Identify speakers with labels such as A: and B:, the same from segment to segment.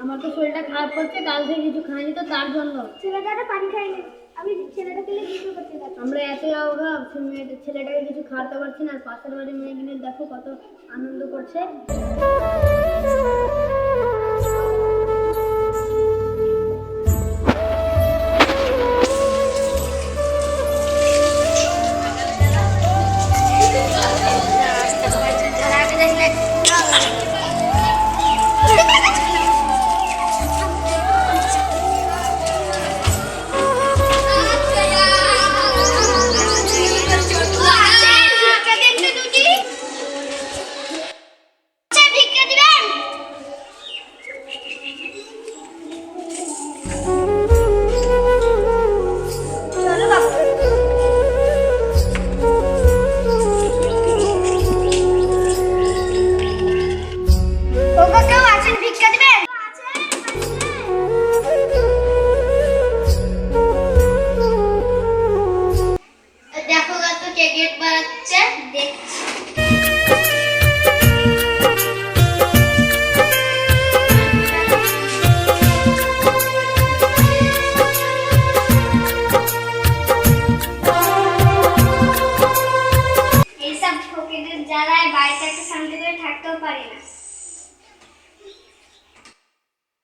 A: আমার তো শরীরটা খারাপ করছে কাল থেকে কিছু খাইনি তো তার জন্য।
B: ছেলেটা পানি খাইনি। আমি ছেলেটাকে করতে
A: আমরা এতই অভাব ছেলেটাকে কিছু খাওয়াতে পারছি না আর পাশের বাড়ির মেয়েগুলো দেখো কত আনন্দ করছে। দেখো কত কে গেট বাড়াচ্ছে
B: দেখছি জ্বালায় বাড়িতে একটা থাকতেও পারি না।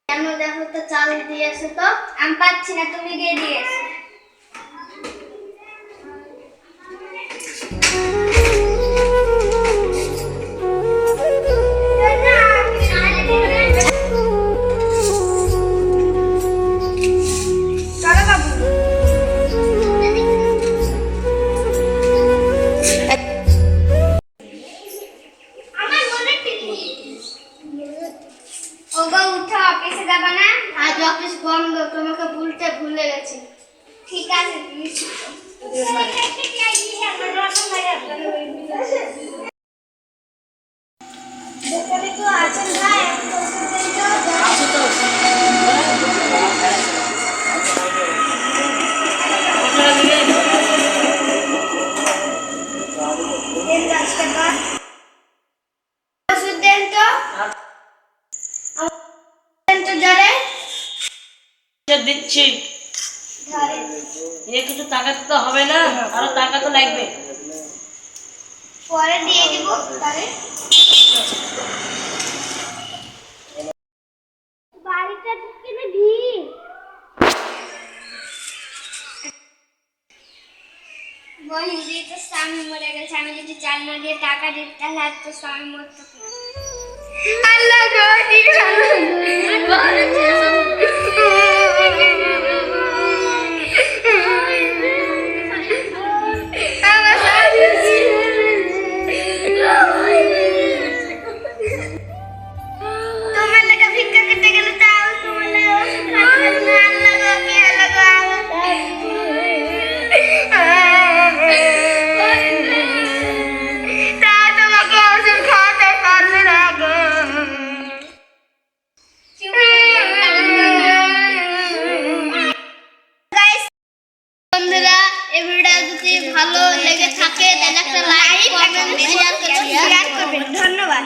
A: কেন দেখো তো চাল দিয়েছে তো?
B: আমি পাচ্ছি না, তুমি গিয়ে দিয়েছ ওগো উঠো, অফিসে যাবে না?
A: আজ অফিস বন্ধ, তোমাকে ভুলতে ভুলে গেছি।
B: ঠিক আছে তুমি দোকানে তো আছেন ভাই
C: দিচ্ছি। এ কিছু টাকা তো হবে না আরও টাকা তো লাগবে।
B: পরে দিয়ে দিব তাহলে। বাড়িটা কিনে ভিড়? বহিন দিয়ে তো স্বামী মরে গেছে আমি যদি চাল না দিয়ে টাকা দিই তাহলে আর তো স্বামী মরতো আল্লাহ
A: ভিডিওটা যদি ভালো লেগে থাকে তাহলে একটা লাইক কমেন্ট
B: শেয়ার করবেন। ধন্যবাদ।